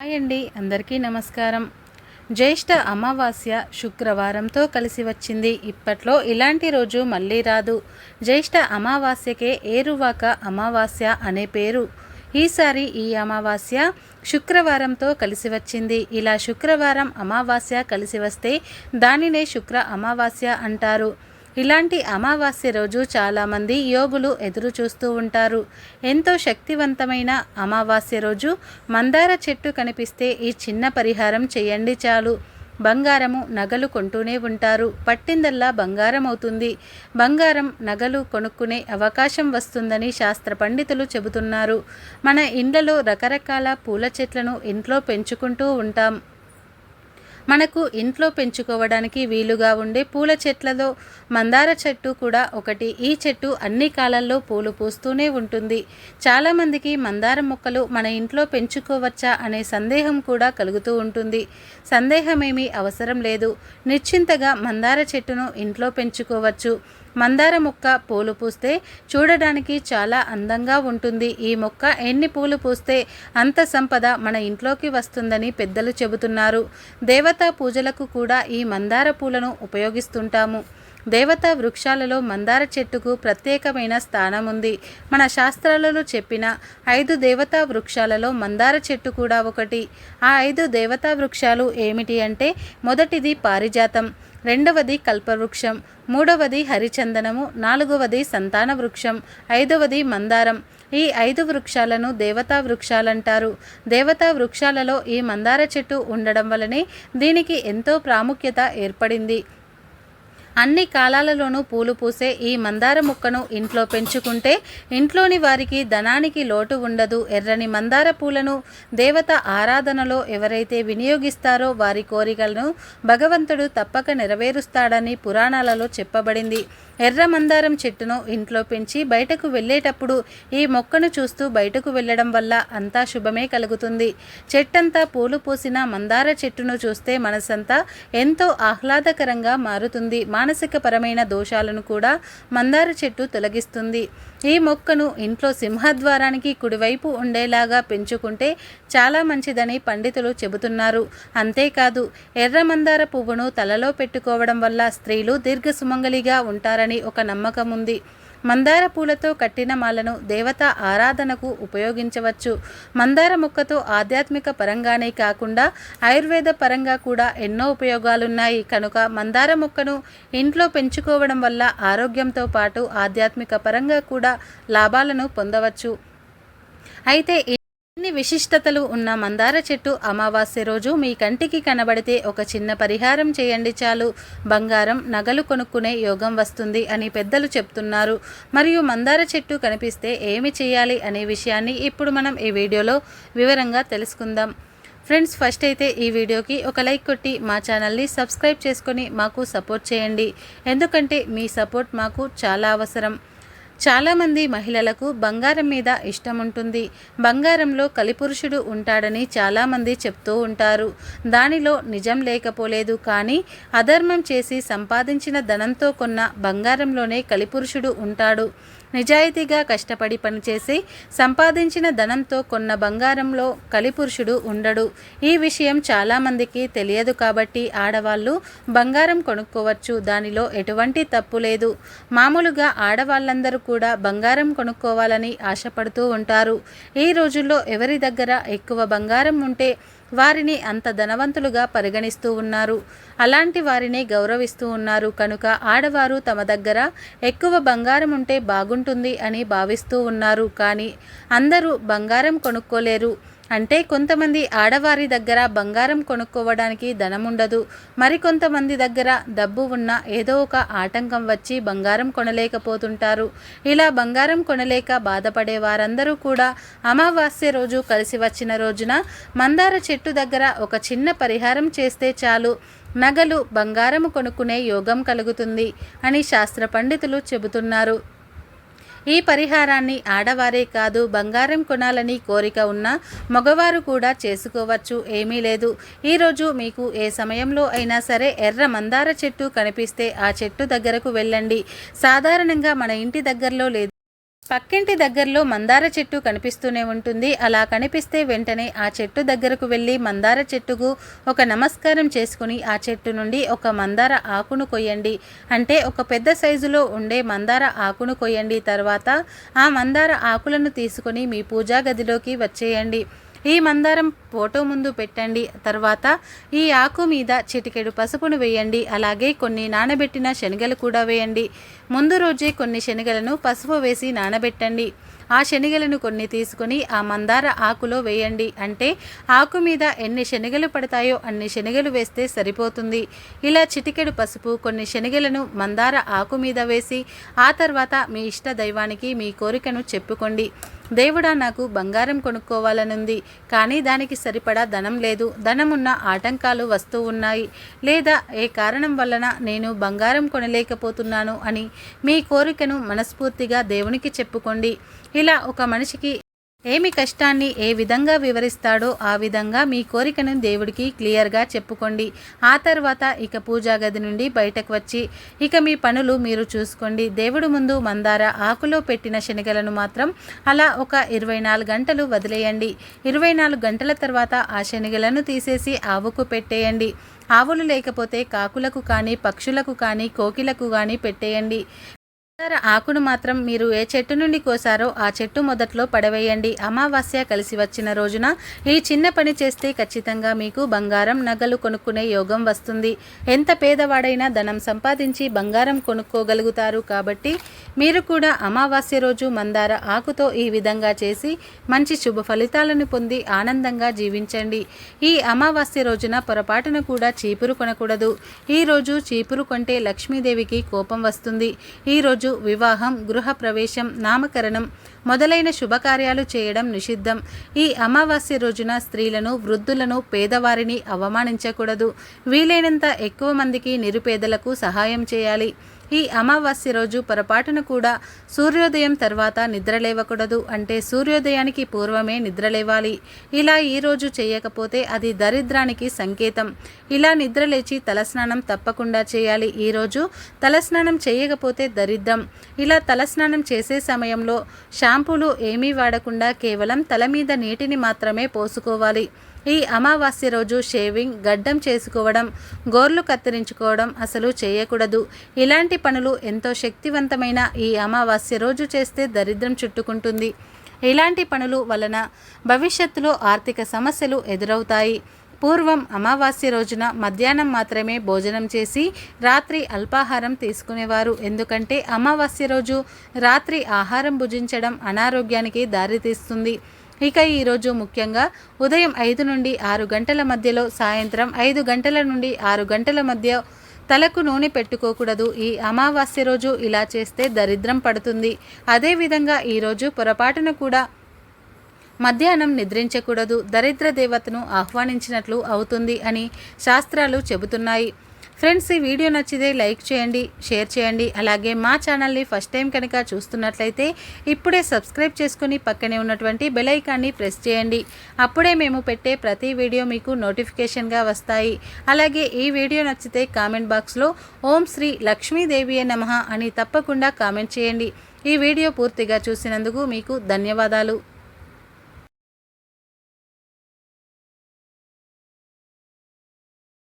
Hi అండి అందరికీ నమస్కారం. జ్యేష్ఠ అమావాస్య శుక్రవారంతో కలిసి వచ్చింది. ఇప్పట్లో ఇలాంటి రోజు మళ్ళీ రాదు. జ్యేష్ఠ అమావాస్యకే ఏరువాక అమావాస్య అనే పేరు. ఈసారి ఈ అమావాస్య శుక్రవారంతో కలిసి వచ్చింది. ఇలా శుక్రవారం అమావాస్య కలిసి వస్తే దానినే శుక్ర అమావాస్య అంటారు. ఇలాంటి అమావాస్య రోజు చాలామంది యోగులు ఎదురు చూస్తూ ఉంటారు. ఎంతో శక్తివంతమైన అమావాస్య రోజు మందార చెట్టు కనిపిస్తే ఈ చిన్న పరిహారం చేయండి చాలు. బంగారము నగలు కొంటూనే ఉంటారు. పట్టిందల్లా బంగారం అవుతుంది బంగారం నగలు కొనుక్కునే అవకాశం వస్తుందని శాస్త్ర పండితులు చెబుతున్నారు. మన ఇండ్లలో రకరకాల పూల చెట్లను ఇంట్లో పెంచుకుంటూ ఉంటాం. మనకు ఇంట్లో పెంచుకోవడానికి వీలుగా ఉండే పూల చెట్లలో మందార చెట్టు కూడా ఒకటి. ఈ చెట్టు అన్ని కాలాల్లో పూలు పూస్తూనే ఉంటుంది. చాలామందికి మందార మొక్కలు మన ఇంట్లో పెంచుకోవచ్చా అనే సందేహం కూడా కలుగుతూ ఉంటుంది. సందేహమేమీ అవసరం లేదు. నిశ్చింతగా మందార చెట్టును ఇంట్లో పెంచుకోవచ్చు. మందార మొక్క పూలు పూస్తే చూడడానికి చాలా అందంగా ఉంటుంది. ఈ మొక్క ఎన్ని పూలు పూస్తే అంత సంపద మన ఇంట్లోకి వస్తుందని పెద్దలు చెబుతున్నారు. దేవత పూజలకు కూడా ఈ మందార పూలను ఉపయోగిస్తుంటాము. దేవతా వృక్షాలలో మందార చెట్టుకు ప్రత్యేకమైన స్థానం ఉంది మన శాస్త్రాలలో చెప్పిన ఐదు దేవతా వృక్షాలలో మందార చెట్టు కూడా ఒకటి. ఆ ఐదు దేవతా వృక్షాలు ఏమిటి అంటే మొదటిది పారిజాతం. రెండవది కల్పవృక్షం మూడవది హరిచందనము నాలుగవది సంతాన వృక్షం ఐదవది మందారం. ఈ ఐదు వృక్షాలను దేవతా వృక్షాలంటారు. దేవతా వృక్షాలలో ఈ మందార చెట్టు ఉండడం వలనే దీనికి ఎంతో ప్రాముఖ్యత ఏర్పడింది. అన్ని కాలాలలోనూ పూలు పూసే ఈ మందార మొక్కను ఇంట్లో పెంచుకుంటే ఇంట్లోని వారికి ధనానికి లోటు ఉండదు. ఎర్రని మందార పూలను దేవత ఆరాధనలో ఎవరైతే వినియోగిస్తారో వారి కోరికలను భగవంతుడు తప్పక నెరవేరుస్తాడని పురాణాలలో చెప్పబడింది. ఎర్ర మందారం చెట్టును ఇంట్లో పెంచి బయటకు వెళ్ళేటప్పుడు ఈ మొక్కను చూస్తూ బయటకు వెళ్ళడం వల్ల అంతా శుభమే కలుగుతుంది. చెట్టంతా పూలు పూసిన మందార చెట్టును చూస్తే మనసంతా ఎంతో ఆహ్లాదకరంగా మారుతుంది. మానసిక పరమైన దోషాలను కూడా మందార చెట్టు తొలగిస్తుంది. ఈ మొక్కను ఇంట్లో సింహద్వారానికి కుడివైపు ఉండేలాగా పెంచుకుంటే చాలా మంచిదని పండితులు చెబుతున్నారు. అంతేకాదు ఎర్ర మందార పువ్వును తలలో పెట్టుకోవడం వల్ల స్త్రీలు దీర్ఘ సుమంగలిగా ఉంటారని ఒక నమ్మకం ఉంది. మందార పూలతో కట్టిన మాలను దేవత ఆరాధనకు ఉపయోగించవచ్చు. మందార మొక్కతో ఆధ్యాత్మిక పరంగానే కాకుండా ఆయుర్వేద పరంగా కూడా ఎన్నో ఉపయోగాలున్నాయి. కనుక మందార మొక్కను ఇంట్లో పెంచుకోవడం వల్ల ఆరోగ్యంతో పాటు ఆధ్యాత్మిక పరంగా కూడా లాభాలను పొందవచ్చు. అయితే ఇన్ని విశిష్టతలు ఉన్న మందార చెట్టు అమావాస్య రోజు మీ కంటికి కనబడితే ఒక చిన్న పరిహారం చేయండి చాలు. బంగారం నగలు కొనుక్కునే యోగం వస్తుంది అని పెద్దలు చెప్తున్నారు. మరియు మందార చెట్టు కనిపిస్తే ఏమి చేయాలి అనే విషయాన్ని ఇప్పుడు మనం ఈ వీడియోలో వివరంగా తెలుసుకుందాం. ఫ్రెండ్స్ ఫస్ట్ అయితే ఈ వీడియోకి ఒక లైక్ కొట్టి మా ఛానల్ని సబ్స్క్రైబ్ చేసుకొని మాకు సపోర్ట్ చేయండి. ఎందుకంటే మీ సపోర్ట్ మాకు చాలా అవసరం. చాలామంది మహిళలకు బంగారం మీద ఇష్టం ఉంటుంది బంగారంలో కలిపురుషుడు ఉంటాడని చాలామంది చెప్తూ ఉంటారు. దానిలో నిజం లేకపోలేదు కానీ అధర్మం చేసి సంపాదించిన ధనంతో కొన్న బంగారంలోనే కలిపురుషుడు ఉంటాడు. నిజాయితీగా కష్టపడి పనిచేసి సంపాదించిన ధనంతో కొన్న బంగారంలో కలిపురుషుడు ఉండడు. ఈ విషయం చాలామందికి తెలియదు కాబట్టి ఆడవాళ్ళు బంగారం కొనుక్కోవచ్చు. దానిలో ఎటువంటి తప్పు లేదు. మామూలుగా ఆడవాళ్ళందరూ కూడా బంగారం కొనుక్కోవాలని ఆశపడుతూ ఉంటారు. ఈ రోజుల్లో ఎవరి దగ్గర ఎక్కువ బంగారం ఉంటే వారిని అంత ధనవంతులుగా పరిగణిస్తూ ఉన్నారు. అలాంటి వారిని గౌరవిస్తూ ఉన్నారు. కనుక ఆడవారు తమ దగ్గర ఎక్కువ బంగారం ఉంటే బాగుంటుంది అని భావిస్తూ ఉన్నారు. కానీ అందరూ బంగారం కొనుక్కోలేరు. అంటే కొంతమంది ఆడవారి దగ్గర బంగారం కొనుక్కోవడానికి ధనం ఉండదు మరికొంతమంది దగ్గర డబ్బు ఉన్న ఏదో ఒక ఆటంకం వచ్చి బంగారం కొనలేకపోతుంటారు. ఇలా బంగారం కొనలేక బాధపడే వారందరూ కూడా అమావాస్య రోజు కలిసి వచ్చిన రోజున మందార చెట్టు దగ్గర ఒక చిన్న పరిహారం చేస్తే చాలు. నగలు బంగారము కొనుక్కునే యోగం కలుగుతుంది అని శాస్త్ర పండితులు చెబుతున్నారు. ఈ పరిహారాన్ని ఆడవారే కాదు బంగారం కొనాలని కోరిక ఉన్న మగవారు కూడా చేసుకోవచ్చు ఏమీ లేదు. ఈరోజు మీకు ఏ సమయంలో అయినా సరే ఎర్ర మందార చెట్టు కనిపిస్తే ఆ చెట్టు దగ్గరకు వెళ్ళండి. సాధారణంగా మన ఇంటి దగ్గరలో లేదు. పక్కింటి దగ్గరలో మందార చెట్టు కనిపిస్తూనే ఉంటుంది. అలా కనిపిస్తే వెంటనే ఆ చెట్టు దగ్గరకు వెళ్ళి మందార చెట్టుకు ఒక నమస్కారం చేసుకుని ఆ చెట్టు నుండి ఒక మందార ఆకును కొయ్యండి. అంటే ఒక పెద్ద సైజులో ఉండే మందార ఆకును కొయ్యండి. తర్వాత ఆ మందార ఆకులను తీసుకొని మీ పూజా గదిలోకి వచ్చేయండి. ఈ మందారం ఫోటో ముందు పెట్టండి. తర్వాత ఈ ఆకు మీద చిటికెడు పసుపును వేయండి. అలాగే కొన్ని నానబెట్టిన శనగలు కూడా వేయండి. ముందు రోజే కొన్ని శనగలను పసుపు వేసి నానబెట్టండి. ఆ శనగలను కొన్ని తీసుకొని ఆ మందార ఆకులో వేయండి. అంటే ఆకు మీద ఎన్ని శనగలు పడతాయో అన్ని శనగలు వేస్తే సరిపోతుంది. ఇలా చిటికెడు పసుపు కొన్ని శనగలను మందార ఆకు మీద వేసి ఆ తర్వాత మీ ఇష్ట దైవానికి మీ కోరికను చెప్పుకోండి. దేవుడా నాకు బంగారం కొనుక్కోవాలనుంది కానీ దానికి సరిపడా ధనం లేదు. ధనమున్న ఆటంకాలు వస్తూ ఉన్నాయి. లేదా ఏ కారణం వలన నేను బంగారం కొనలేకపోతున్నాను అని మీ కోరికను మనస్ఫూర్తిగా దేవునికి చెప్పుకోండి. ఇలా ఒక మనిషికి ఏమి కష్టాన్ని ఏ విధంగా వివరిస్తాడో ఆ విధంగా మీ కోరికను దేవుడికి క్లియర్గా చెప్పుకోండి. ఆ తర్వాత ఇక పూజా గది నుండి బయటకు వచ్చి ఇక మీ పనులు మీరు చూసుకోండి. దేవుడు ముందు మందార ఆకులో పెట్టిన శనగలను మాత్రం అలా ఒక ఇరవై నాలుగు గంటలు వదిలేయండి. ఇరవై నాలుగు గంటల తర్వాత ఆ శనగలను తీసేసి ఆవుకు పెట్టేయండి. ఆవులు లేకపోతే కాకులకు కానీ పక్షులకు కానీ కోకిలకు కానీ పెట్టేయండి. మందార ఆకును మాత్రం మీరు ఏ చెట్టు నుండి కోసారో ఆ చెట్టు మొదట్లో పడవేయండి. అమావాస్య కలిసి వచ్చిన రోజున ఈ చిన్న పని చేస్తే ఖచ్చితంగా మీకు బంగారం నగలు కొనుక్కునే యోగం వస్తుంది. ఎంత పేదవాడైనా ధనం సంపాదించి బంగారం కొనుక్కోగలుగుతారు కాబట్టి మీరు కూడా అమావాస్య రోజు మందార ఆకుతో ఈ విధంగా చేసి మంచి శుభ ఫలితాలను పొంది ఆనందంగా జీవించండి. ఈ అమావాస్య రోజున పొరపాటున కూడా చీపురు కొనకూడదు. ఈ రోజు చీపురు కొంటే లక్ష్మీదేవికి కోపం వస్తుంది. ఈ రోజు వివాహం గృహ ప్రవేశం నామకరణం మొదలైన శుభకార్యాలు చేయడం నిషిద్ధం. ఈ అమావాస్య రోజున స్త్రీలను వృద్ధులను పేదవారిని అవమానించకూడదు. వీలైనంత ఎక్కువ మందికి నిరుపేదలకు సహాయం చేయాలి. ఈ అమావాస్య రోజు పొరపాటున కూడా సూర్యోదయం తర్వాత నిద్రలేవకూడదు అంటే సూర్యోదయానికి పూర్వమే నిద్రలేవాలి. ఇలా ఈరోజు చేయకపోతే అది దరిద్రానికి సంకేతం. ఇలా నిద్రలేచి తలస్నానం తప్పకుండా చేయాలి. ఈరోజు తలస్నానం చేయకపోతే దరిద్రం. ఇలా తలస్నానం చేసే సమయంలో షాంపూలు ఏమీ వాడకుండా కేవలం తల మీద నీటిని మాత్రమే పోసుకోవాలి. ఈ అమావాస్య రోజు షేవింగ్ గడ్డం చేసుకోవడం గోర్లు కత్తిరించుకోవడం అసలు చేయకూడదు. ఇలాంటి పనులు ఎంతో శక్తివంతమైన ఈ అమావాస్య రోజు చేస్తే దరిద్రం చుట్టుకుంటుంది. ఇలాంటి పనులు వలన భవిష్యత్తులో ఆర్థిక సమస్యలు ఎదురవుతాయి. పూర్వం అమావాస్య రోజున మధ్యాహ్నం మాత్రమే భోజనం చేసి రాత్రి అల్పాహారం తీసుకునేవారు. ఎందుకంటే అమావాస్య రోజు రాత్రి ఆహారం భుజించడం అనారోగ్యానికి దారితీస్తుంది. ఇక ఈరోజు ముఖ్యంగా ఉదయం ఐదు నుండి ఆరు గంటల మధ్యలో సాయంత్రం ఐదు గంటల నుండి ఆరు గంటల మధ్య తలకు నూనె పెట్టుకోకూడదు. ఈ అమావాస్య రోజు ఇలా చేస్తే దరిద్రం పడుతుంది. అదేవిధంగా ఈరోజు పొరపాటున కూడా మధ్యాహ్నం నిద్రించకూడదు. దరిద్ర దేవతను ఆహ్వానించినట్లు అవుతుంది అని శాస్త్రాలు చెబుతున్నాయి. ఫ్రెండ్స్ ఈ వీడియో నచ్చితే లైక్ చేయండి షేర్ చేయండి. అలాగే మా ఛానల్ని ఫస్ట్ టైం కనుక చూస్తున్నట్లయితే ఇప్పుడే సబ్స్క్రైబ్ చేసుకుని పక్కనే ఉన్నటువంటి బెల్ ఐకాన్ని ప్రెస్ చేయండి. అప్పుడే మేము పెట్టే ప్రతి వీడియో మీకు నోటిఫికేషన్గా వస్తాయి. అలాగే ఈ వీడియో నచ్చితే కామెంట్ బాక్స్లో ఓం శ్రీ లక్ష్మీదేవియే నమ అని తప్పకుండా కామెంట్ చేయండి. ఈ వీడియో పూర్తిగా చూసినందుకు మీకు ధన్యవాదాలు.